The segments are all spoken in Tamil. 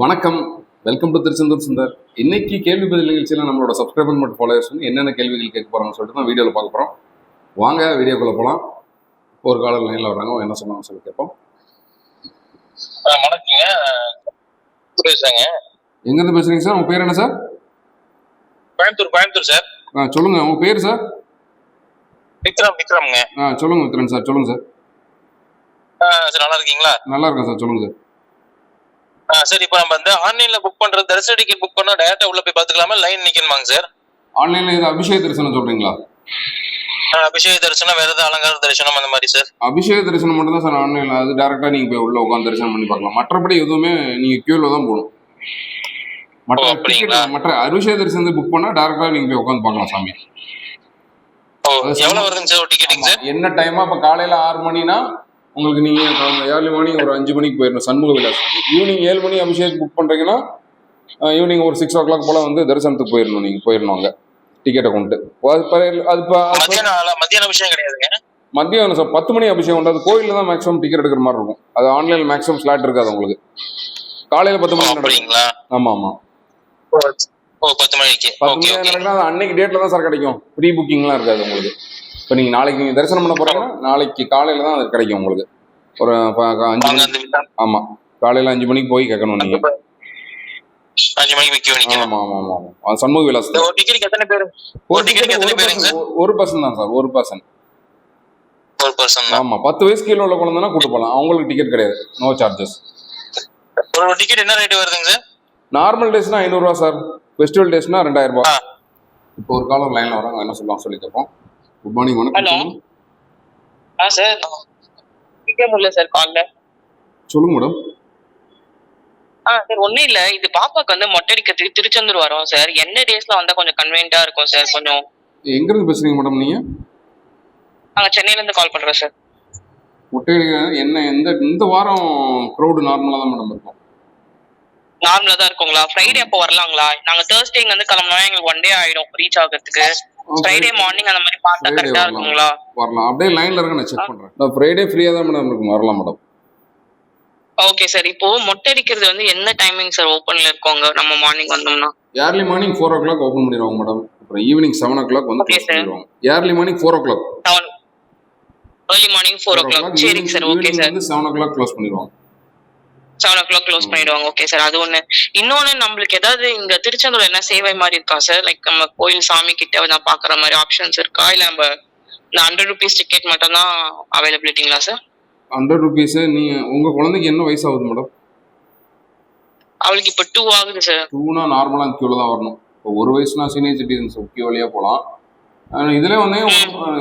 வணக்கம். Welcome to Tiruchendur Sundar. இன்னைக்கு கேள்வி பதில் நிகழ்ச்சியில் நம்மளோட சப்ஸ்கிரைபர் மற்றும் ஃபாலோவர்ஸ் வந்து என்னென்ன கேள்விகள் கேட்க போறாங்கன்னு சொல்லிட்டு தான் வீடியோவில் பார்க்க போகிறோம் வாங்க வீடியோக்குள்ளே போகலாம் ஒரு காலர் லைனில் வராங்க அவங்க என்ன சொன்னாங்க சொல்லி கேட்போம். வணக்கங்க. சுரேஷாங்க. எங்கேருந்து பேசுறீங்க சார்? உங்கள் பேர் என்ன சார்? கோயம்புத்தூர் கோயம்புத்தூர் சார். ஆ சொல்லுங்கள் உங்கள் பேர் சார்? விக்ரம் விக்ரம்ங்க. ஆ சொல்லுங்க விக்ரன் சார். சொல்லுங்க சார். சார் நல்லா இருக்கீங்களா? நல்லா இருக்கேன் சார். சொல்லுங்க சார். சரி இப்போ நம்ம வந்து ஆன்லைன்ல புக் பண்றது தரிசன டிக்கெட் புக் பண்ணா டேரக்டா உள்ள போய் பாத்துக்கலாமா? லைன் நிக்கணுமாங்க சார் ஆன்லைனில் இது அபிஷேக தரிசனம் சொல்கிறீங்களா ஆ, அபிஷேக தரிசனம் வேற ஏதாவது அலங்கார தரிசனம் அந்த மாதிரி சார் அபிஷேக தரிசனம் மட்டும் தான் சார் ஆன்லைனில். அது டேரெக்டாக நீங்கள் போய் உள்ள உட்காந்து தரிசனம் பண்ணி பார்க்கலாம் மற்றபடி எதுவுமே நீங்கள் க்யூவில் தான் போகணும். மற்ற? மற்ற அபிஷேக தரிசனத்தை புக் பண்ணால் டேரெக்டாக நீங்கள் போய் உட்காந்து பார்க்கலாம் சாமி. எவ்வளவு. வருதுங்க சார் டிக்கெட்டுங்க சார் என்ன டைமா இப்ப காலையில ஆறு மணினா உங்களுக்கு நீங்க ஏர்லி மார்னிங் ஒரு அஞ்சு மணிக்கு போயிடணும் சண்முக விலாஸ். ஈவினிங் ஏழு மணி அபிஷேக் புக் பண்றீங்கன்னா ஈவினிங் ஒரு சிக்ஸ் ஓ கிளாக் போல வந்து தரிசனத்துக்கு போயிடணும் நீங்க போயிடணும் அங்க. டிக்கெட்டை கொண்டு. அது மத்தியானம் விஷயம் கிடையாதுங்க? மதியம் சார் பத்து மணி அபிஷேகம் உண்டு. அது கோயிலில் தான் மேக்ஸிமம் டிக்கெட் எடுக்கிற மாதிரி இருக்கும். அது ஆன்லைனில் மேக்ஸிமம் ஸ்லாட் இருக்காது உங்களுக்கு. காலையில பத்து மணி நடக்கும். அப்படிங்களா? ஆமா ஆமா. ஓ, ஓ பத்து மணிக்கு. பத்து ஓகே மணி ஓகே. நடக்குன்னா அது அன்னைக்கு டேட்ல தான் சார் கிடைக்கும். ப்ரீ புக்கிங்லாம் இருக்காது உங்களுக்கு. இப்போ நீங்க நாளைக்கு நீங்க தரிசனம் பண்ண போறீங்கன்னா நாளைக்கு காலையில தான் அது கிடைக்கும் உங்களுக்கு. ஒரு அஞ்சு மணி ஆமா. காலையில அஞ்சு மணிக்கு போய் கேட்கணும் நீங்க அஞ்சு மணிக்கு நிக்கணும் ஆமா ஆமா ஆமா ஆமா. சண்முக விலாஸ். ஒரு டிக்கெட்டுக்கு எத்தனை பேர்? ஒரு ticket எத்தனை ஒரு பேருங்க? ஒரு பர்சன் தான் சார் ஒரு பர்சன் ஒரு பர்சன் ஆமா பத்து வயசு கீழே உள்ள குழந்தைனா கூட்டு போகலாம் அவங்களுக்கு டிக்கெட் கிடையாது. நோ சார்ஜஸ் ஒரு டிக்கெட் என்ன ரேட் வருதுங்க சார்? நார்மல் டேஸ்னா ஐநூறுரூவா சார். ஃபெஸ்டிவல் டேஸ்னா ரெண்டாயிரம் ரூபாய். இப்போ ஒரு காலர் லைன்ல வராங்க என்ன சொல்லலாம் சொல்லி கேட்போம் குட் மார்னிங் வணக்கம். ஆ சார். பிடிக்க முடியல சார் கால்ல. சொல்லுங்க மேடம் ஆ சார் ஒன்றும் இல்லை. இது பாப்பாக்கு வந்து மொட்டை அடிக்கிறதுக்கு திருச்செந்தூர் வரோம் சார். என்ன டேஸ்ல வந்தா கொஞ்சம் கன்வீனியன்ட்டா இருக்கும் சார் கொஞ்சம். எங்க இருந்து பேசுறீங்க மேடம் நீங்க? நாங்கள் சென்னையில இருந்து கால் பண்றோம் சார். முட்டையடிக்க என்ன எந்த இந்த வாரம் க்ரௌடு நார்மலாக தான் மேடம் இருக்கும். நார்மலா தான் இருக்குங்களா? ஃப்ரைடே அப்போ வரலாங்களா? நாங்க தேர்ஸ்டே இங்க வந்து கிளம்பினா எங்களுக்கு ஒன் டே ஆயிடும் ரீச் ஆகிறதுக்கு. ஃப்ரைடே மார்னிங் அந்த மாதிரி பார்த்தா கரெக்டா. இருக்குங்களா? வரலாம். அப்படியே லைன்ல இருக்க நான் செக் பண்றேன். நான் ஃப்ரைடே ஃப்ரீயா தான் மேடம் இருக்கும். வரலாம் மேடம் ஓகே சார் இப்போ மொட்டை அடிக்கிறது வந்து என்ன டைமிங் சார் ஓப்பன்ல இருக்கோங்க நம்ம மார்னிங் வந்தோம்னா? Early morning four o'clock open பண்ணிடுவாங்க மேடம் அப்புறம் ஈவினிங் செவன் ஓ கிளாக் வந்து க்ளோஸ். பண்ணிடுவாங்க. Early morning four o'clock early morning four o'clock சரிங்க சார் ஓகே சார் வந்து செவன் ஓ கிளாக் க்ளோஸ் பண்ணிடுவாங்க. செவன் ஓ கிளாக் க்ளோஸ் பண்ணிடுவாங்க. ஓகே சார் அது ஒண்ணு. இன்னொன்னு நம்மளுக்கு ஏதாவது இங்க திருச்செந்தூர் என்ன சேவை மாதிரி இருக்கா சார் லைக் நம்ம கோயில் சாமி கிட்ட நான் பாக்குற மாதிரி ஆப்ஷன்ஸ் இருக்கா? இல்ல நம்ம இந்த ஹண்ட்ரட் ருபீஸ் டிக்கெட் மட்டும் தான் அவைலபிலிட்டிங்களா சார் ஹண்ட்ரட் ருபீஸ் நீங்க உங்க குழந்தைக்கு என்ன வயசு ஆகுது மேடம் அவளுக்கு இப்ப டூ ஆகுது சார் டூனா நார்மலாக கியூவில் தான் வரணும். ஒரு வயசுனா சீனியர் சிட்டிசன்ஸ் கியூ வழியாக போகலாம் இதில் வந்தீங்க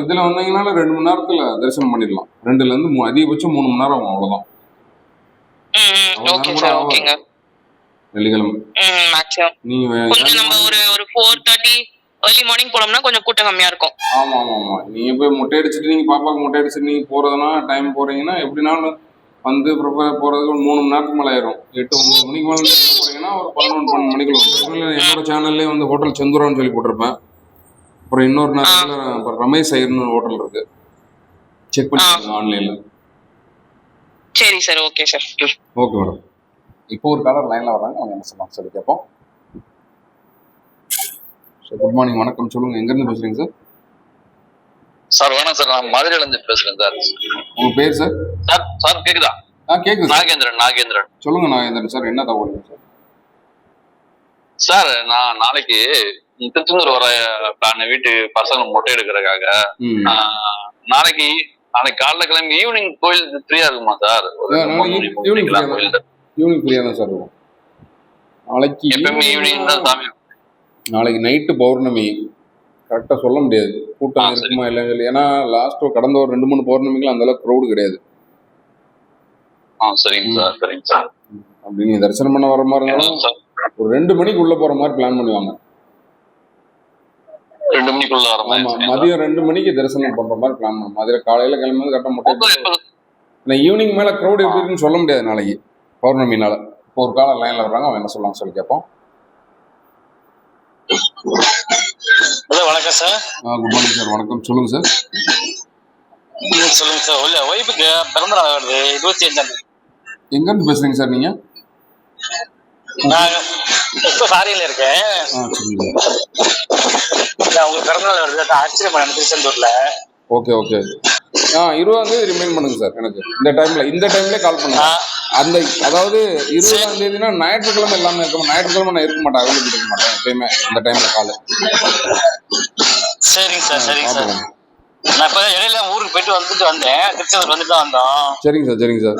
இதில் வந்தீங்கனால ரெண்டு மணி நேரத்தில் தரிசனம் பண்ணிடலாம். ரெண்டுலேருந்து மூ அதிகபட்சம் மூணு மணி நேரம் ம் ஓகே சார் ஓகேங்க வெள்ளிக்கிழமை மேக்ஸிமம் கொஞ்சம் நம்ம ஒரு ஒரு ஃபோர் தேர்ட்டி ஏர்லி மார்னிங் போனோம்னா கொஞ்சம் கூட்டம் கம்மியா இருக்கும். ஆமாம் ஆமாம் ஆமாம் நீங்கள் போய் முட்டை அடிச்சுட்டு நீங்கள் பாப்பாவுக்கு முட்டை அடிச்சுட்டு நீங்கள் போகிறதுனா டைம் போகிறீங்கன்னா எப்படினாலும் வந்து ப்ரிப்பேர் போகிறதுக்கு ஒரு மூணு மணி நேரத்துக்கு மேலே ஆயிரும். எட்டு ஒன்பது மணிக்கு மேலே போகிறீங்கன்னா ஒரு பதினொன்று பன்னெண்டு மணிக்குள்ள வந்துடும் என்னோட சேனல்லே வந்து ஹோட்டல் செந்துரான்னு சொல்லி போட்டிருப்பேன். அப்புறம் இன்னொரு நேரத்தில் அப்புறம் ரமேஷ் ஐயர்னு ஹோட்டல் இருக்கு. செக் பண்ணி ஆன்லைனில் சரி sir okay sir. Okay madam இப்போ ஒரு காலர் லைனில் வராங்க அவங்க என்ன சொன்னாங்க சொல்லி கேட்போம். சார் குட் மார்னிங் வணக்கம். சொல்லுங்கள் எங்கேருந்து பேசுகிறீங்க சார் சார் வணக்கம் சார். நான் மதுரையில இருந்து பேசுறேன் சார். உங்கள் பேர் சார் சார் சார் கேக்குதா? ஆ கேட்குது சார் நாகேந்திரன் நாகேந்திரன். சொல்லுங்கள் நாகேந்திரன் சார் என்ன தகவல் சார் சார் நான் நாளைக்கு திருச்செந்தூர் வர பிளான் வீட்டு பசங்க மொட்டை எடுக்கிறதுக்காக நாளைக்கு நாளைக்கு காலைல கிளம்பி ஈவினிங் கோயில் ஃப்ரீயா இருக்குமா சார். ஈவினிங் ஃப்ரீயாக தான். சார் இருக்கும். நாளைக்கு எப்பவுமே ஈவினிங் தான் சாமி நாளைக்கு நைட்டு பௌர்ணமி. கரெக்டாக சொல்ல முடியாது. கூட்டம். இருக்குமா இல்லைன்னு சொல்லி ஏன்னா லாஸ்ட் கடந்த ஒரு ரெண்டு மூணு பௌர்ணமிகள் அந்த அளவுக்கு க்ரௌடு கிடையாது. ஆ சரிங்க சார் சரிங்க சார் அப்படி நீ தரிசனம் பண்ண வர மாதிரி இருந்தாலும் ஒரு ரெண்டு மணிக்கு உள்ள போற மாதிரி பிளான் பண்ணுவாங்க. ரெண்டு மணிக்குள்ள மாதிரி சார். மதியம் ரெண்டு மணிக்கு தரிசனம் பண்ற மாதிரி பிளான் பண்ணுவோம் மதியம் காலையில கிளம்பி கரெக்டாக முட்டை ஈவினிங் மேல க்ரௌட் எப்படி இருக்குன்னு சொல்ல முடியாது நாளைக்கு. பௌர்ணமினால. இப்போ ஒரு காலம் லைன்ல வர்றாங்க அவங்க என்ன சொல்லலாம் சொல்லி கேட்போம். வணக்கம் சார். குட் மார்னிங் சார் வணக்கம். சொல்லுங்க சார் சொல்லுங்க சார். இல்ல ஒய்ஃபுக்கு பிறந்த நாள் வருது இருபத்தி அஞ்சாம் தேதி. எங்க இருந்து பேசுறீங்க சார் நீங்க? நான் இப்போ ஃபாரின்ல இருக்கேன் ஆ சரிங்க நான் உங்களுக்கு பிறந்தநாள் வருது அதான் ஆச்சரியம் பண்ண திருச்செந்தூர்ல ஓகே ஓகே ஆ இருபதாம் தேதி ரிமைண்ட் பண்ணுங்க சார் எனக்கு. இந்த டைம்ல இந்த டைம்ல கால் பண்ணுங்க. அந்த அதாவது இருபதாம் தேதினா ஞாயிற்றுக்கிழமை எல்லாமே இருக்கும் ஞாயிற்றுக்கிழமை நான் இருக்க மாட்டேன் அவைலபிள் இருக்க மாட்டேன் எப்பயுமே இந்த டைம்ல கால் சரிங்க சார் சரிங்க சார் நான் இப்போ இடையில ஊருக்கு போயிட்டு வந்துட்டு வந்தேன். திருச்செந்தூர் வந்துட்டு தான் வந்தோம். சரிங்க சார் சரிங்க சார்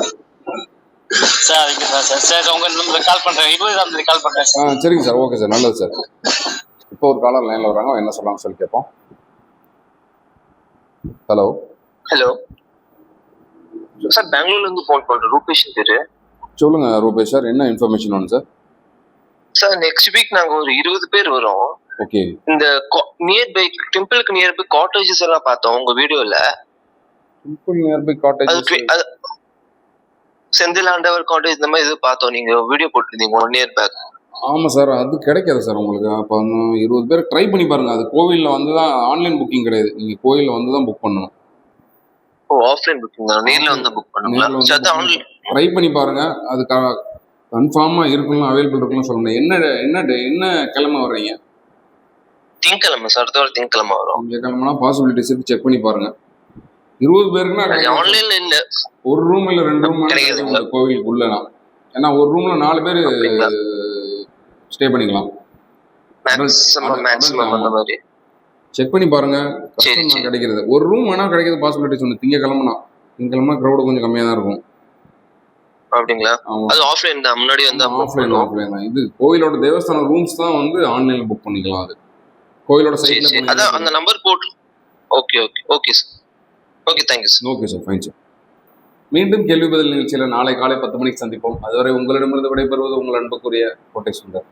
சார் தான் சார். சரி உங்க நம்பருக்கு கால் பண்றேன். இருபதாம் தேதி கால் பண்றேன். சார் சரிங்க சார் ஓகே சார் நல்லது சார் இப்போ ஒரு காலர் லைன்ல வராங்க என்ன சொல்றாங்க சொல்லி கேட்போம். ஹலோ ஹலோ சார் பெங்களூர்ல இருந்து ஃபோன் பண்றேன். ரூபேஷ் பேரு. சொல்லுங்க ரூபேஷ் சார் என்ன இன்ஃபர்மேஷன் வேணும் சார் சார் நெக்ஸ்ட் வீக் நாங்க ஒரு இருபது பேர் வரோம். ஓகே இந்த நியர் பை டெம்பிளுக்கு நியர் பை காட்டேஜஸ் எல்லாம் பார்த்தோம் உங்க வீடியோல. சிம்பிள் நியர்பை அது காட்டேஜ் twi- அது செந்தில் ஆண்டவர் காட்டேஜ் இந்த மாதிரி இது பார்த்தோம். நீங்க வீடியோ போட்டிருந்தீங்க ஒன் இயர் பேக் ஆமாம் சார் அது கிடைக்காது சார் உங்களுக்கு. அப்போ வந்து இருபது பேர் ட்ரை பண்ணி பாருங்க. அது கோவிலில் வந்து தான் ஆன்லைன் புக்கிங் கிடையாது. நீங்கள் கோயிலில் வந்து தான் புக் பண்ணணும். ஓ ஆஃப்லைன் புக்கிங் தான். நேர்ல வந்து புக் பண்ணுங்களா ட்ரை பண்ணி பாருங்க. அது கன்ஃபார்மாக இருக்குன்னு அவைலபிள் இருக்குன்னு சொல்லுங்க. என்ன என்ன என்ன கிழமை வர்றீங்க? திங்கக்கிழமை சார். அடுத்த வாரம் திங்கக்கிழமை வரும். நீங்கள் கிழமைனா பாசிபிலிட்டிஸ் இருக்கு. செக் பண்ணி பாருங்க. இருபது பேருக்குன்னா. ஆன்லைன்ல இல்ல ஒரு ரூம் இல்லை ரெண்டு ரூம் கிடைக்குதுங்களா? கோவிலுக்கு உள்ளனா ஏன்னா ஒரு ரூம்ல நாலு பேர்? ஸ்டே பண்ணிக்கலாம். செக் பண்ணி பாருங்க. கிடைக்கிறது. ஒரு ரூம் வேணா கிடைக்கிறது பாசிபிலிட்டிஸ் ஒன்று திங்கக்கிழமைனா திங்கக்கிழமை க்ரௌடு கொஞ்சம் கம்மியாக தான் இருக்கும். அப்படிங்களா? அது ஆஃப்லைன் தான். முன்னாடி வந்து ஆஃப்லைன். ஆஃப்லைன் தான். இது கோயிலோட தேவஸ்தான ரூம்ஸ் தான் வந்து ஆன்லைன்ல புக் பண்ணிக்கலாம் அது. கோயிலோட சைட்ல அதான் அந்த நம்பர் போட்டு okay okay okay sir okay thank you sir okay sir fine sir மீண்டும் கேள்வி பதில் நிகழ்ச்சியில் நாளை காலை பத்து மணிக்கு சந்திப்போம். அதுவரை உங்களிடமிருந்து விடைபெறுவது உங்கள் அன்புக்குரிய கோட்டை சுந்தர்.